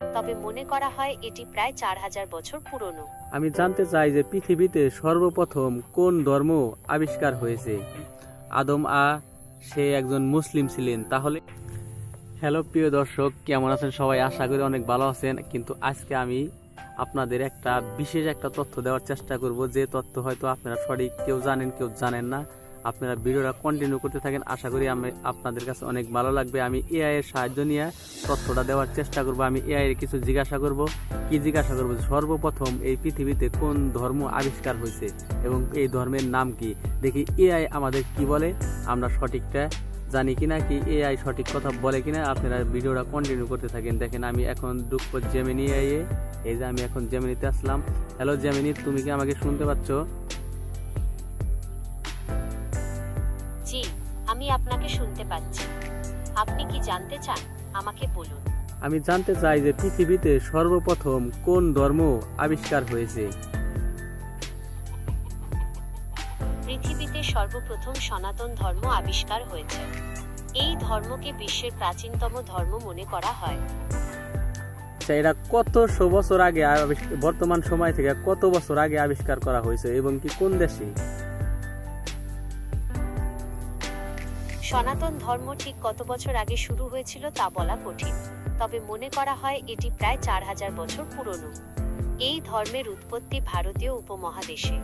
তবে মনে করা হয় এটি প্রায় চার হাজার বছর পুরনো। আমি জানতে চাই যে পৃথিবীতে সর্বপ্রথম কোন ধর্ম আবিষ্কার হয়েছে। আদম আ সে একজন মুসলিম ছিলেন তাহলে? হ্যালো প্রিয় দর্শক কেমন আছেন সবাই? আশা করি অনেক ভালো আছেন কিন্তু আজকে আমি আপনাদের একটা বিশেষ একটা তথ্য দেওয়ার চেষ্টা করব। যে তথ্য হয়তো আপনারা সঠিক কেউ জানেন কেউ জানেন না। আপনারা ভিডিওটা কন্টিনিউ করতে থাকেন। আশা করি আমি আপনাদের কাছে অনেক ভালো লাগবে। আমি এআই এর সাহায্য নিয়ে তথ্যটা দেওয়ার চেষ্টা করব। আমি এআই এর কিছু জিজ্ঞাসা করব। কি জিজ্ঞাসা করব? সর্বপ্রথম এই পৃথিবীতে কোন ধর্ম আবিষ্কার হয়েছে এবং এই ধর্মের নাম কি? দেখি এআই আমাদের কি বলে? আমরা সঠিকটা জানি কিনা? কি এআই সঠিক কথা বলে কিনা? আপনারা ভিডিওটা কন্টিনিউ করতে থাকেন। দেখেন আমি এখন দুঃখ জেমিনি এই যে আমি এখন জেমিনিতে আসলাম। হ্যালো জেমিনি তুমি কি আমাকে শুনতে পাচ্ছ? আপনাকে শুনতে পাচ্ছি। আপনি কি জানতে চান আমাকে বলুন। আমি জানতে চাই যে পৃথিবীতে সর্বপ্রথম কোন ধর্ম আবিষ্কার হয়েছে। পৃথিবীতে সর্বপ্রথম সনাতন ধর্ম আবিষ্কার হয়েছে। এই ধর্মকে বিশ্বের প্রাচীনতম ধর্ম মনে করা হয়। আচ্ছা এটা কতশো বছর আগে বর্তমান সময় থেকে কত বছর আগে আবিষ্কার করা হয়েছে এবং কি কোন দেশে? সনাতন ধর্ম ঠিক কত বছর আগে শুরু হয়েছিল তা বলা কঠিন। তবে মনে করা হয় এটি প্রায় চার হাজার বছর পুরনো। এই ধর্মের উৎপত্তি ভারতীয় উপমহাদেশে।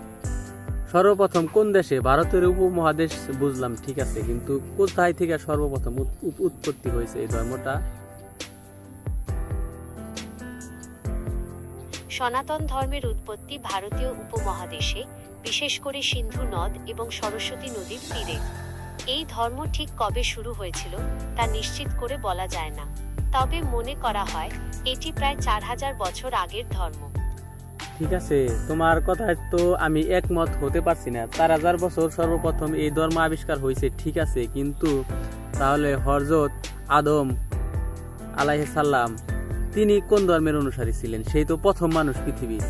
সর্বপ্রথম কোন দেশে? ভারতের উপমহাদেশ বুঝলাম ঠিক আছে কিন্তু কোথায় থেকে সর্বপ্রথম উৎ- উৎ- উৎপত্তি হয়েছে এই ধর্মটা? সনাতন ধর্মের উৎপত্তি ভারতীয় উপমহাদেশে বিশেষ করে সিন্ধু নদ এবং সরস্বতী নদীর তীরে। এই ধর্ম ঠিক কবে শুরু হয়েছিল তা নিশ্চিত করে বলা যায় না। তবে মনে করা হয় এটি প্রায় চার হাজার বছর আগের ধর্ম। ঠিক আছে তোমার কথায় তো আমি একমত হতে পারছি না। চার হাজার বছর সর্বপ্রথম এই ধর্ম আবিষ্কার হয়েছে ঠিক আছে কিন্তু তাহলে হরজত আদম আলাইহ সাল্লাম তিনি কোন ধর্মের অনুসারী ছিলেন? সেই তো প্রথম মানুষ পৃথিবীর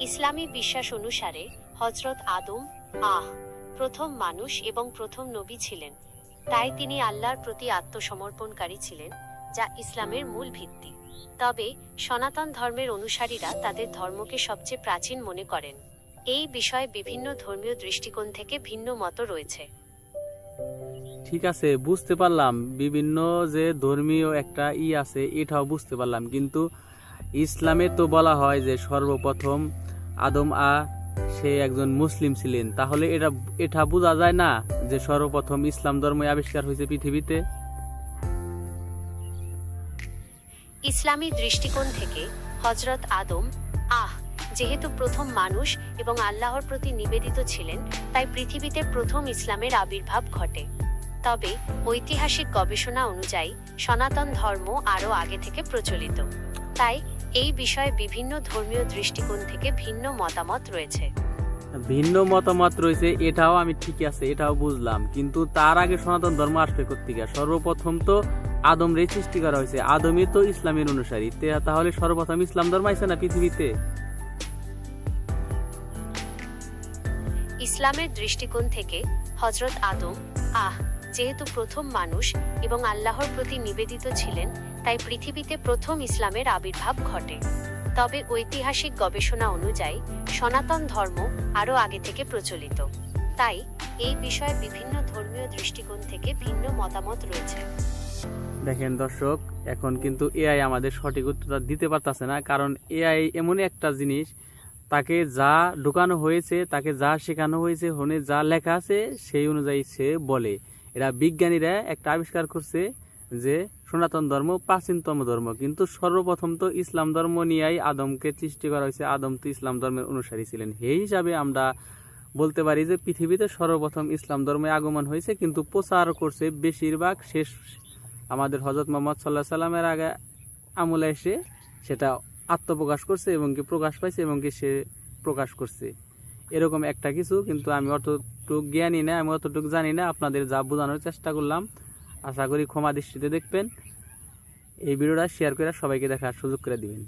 ইসলামী বিশ্বাস অনুসারে হজরত আদম, আহ, প্রথম মানুষ এবং প্রথম নবী ছিলেন। তাই তিনি আল্লাহর প্রতি আত্মসমর্পণকারী ছিলেন, যা ইসলামের মূল ভিত্তি। তবে সনাতন ধর্মের অনুসারীরা তাদের ধর্মকে সবচেয়ে প্রাচীন মনে করেন। এই বিষয়ে বিভিন্ন ধর্মীয় দৃষ্টিকোণ থেকে ভিন্ন মত রয়েছে। ঠিক আছে, বুঝতে পারলাম। বিভিন্ন যে ধর্মীয় একটা ই আছে, এটাও বুঝতে পারলাম। কিন্তু ইসলামে তো বলা হয় যে সর্বপ্রথম আদম আ সে একজন মুসলিম ছিলেন, তাহলে এটা এটা বোঝা যায় না যে সর্বপ্রথম ইসলাম ধর্ম আবিষ্কার হয়েছে পৃথিবীতে? ইসলামী দৃষ্টিকোণ থেকে হজরত আদম, আহ, যেহেতু প্রথম মানুষ এবং আল্লাহর প্রতি নিবেদিত ছিলেন, তাই পৃথিবীতে প্রথম ইসলামের আবির্ভাব ঘটে। তবে ঐতিহাসিক গবেষণা অনুযায়ী সনাতন ধর্ম আরও আগে থেকে প্রচলিত। তাই এই বিষয়ে বিভিন্ন ধর্মীয় দৃষ্টিকোণ থেকে ভিন্ন মতামত রয়েছে। ভিন্ন মতামত রয়েছে এটাও আমি ঠিক আছে এটাও বুঝলাম। কিন্তু তার আগে সনাতন ধর্ম আসবে কোথেকে সর্বপ্রথম তো আদম রে সৃষ্টি করা হয়েছে। আদমই তো ইসলামের অনুসারী। তাহলে সর্বপ্রথম ইসলাম ধর্ম আছে না পৃথিবীতে? ইসলামের দৃষ্টিকোণ থেকে হজরত আদম আহ যেহেতু প্রথম মানুষ এবং আল্লাহর প্রতি নিবেদিত ছিলেন তাই পৃথিবীতে প্রথম ইসলামের আবির্ভাব ঘটে। তবে ঐতিহাসিক গবেষণা অনুযায়ী, সনাতন ধর্ম আরও আগে থেকে প্রচলিত। তাই এই বিষয়ে বিভিন্ন ধর্মীয় দৃষ্টিকোণ থেকে ভিন্ন মতামত রয়েছে। দেখেন দর্শক, এখন কিন্তু এআই আমাদের সঠিক উত্তরটা দিতে পারতেছে না, কারণ এআই এমনই একটা জিনিস, তাকে যা ঢুকানো হয়েছে, তাকে যা শেখানো হয়েছে হনে যা লেখা আছে, সেই অনুযায়ী সে বলে। এরা বিজ্ঞানীরা একটা আবিষ্কার করছে যে সনাতন ধর্ম, প্রাচীনতম ধর্ম। কিন্তু সর্বপ্রথম তো ইসলাম ধর্ম নিয়েই আদমকে সৃষ্টি করা হয়েছে। আদম তো ইসলাম ধর্মের অনুসারী ছিলেন। সেই হিসাবে আমরা বলতে পারি যে পৃথিবীতে সর্বপ্রথম ইসলাম ধর্মে আগমন হয়েছে, কিন্তু প্রচার করছে বেশিরভাগ শেষ আমাদের হজরত মোহাম্মদ সাল্লাহ সাল্লামের আগে আমলে এসে সেটা আত্মপ্রকাশ করছে এবং কি প্রকাশ পাইছে এবং কি সে প্রকাশ করছে। এরকম একটা কিছু, কিন্তু আমি অতটুক জ্ঞানী না, আমি অতটুক জানি না। আপনাদের যা বোঝানোর চেষ্টা করলাম আশা করি ক্ষমা দৃষ্টিতে দেখবেন। এই ভিডিওটা শেয়ার করে সবাইকে দেখার সুযোগ করে দিবেন।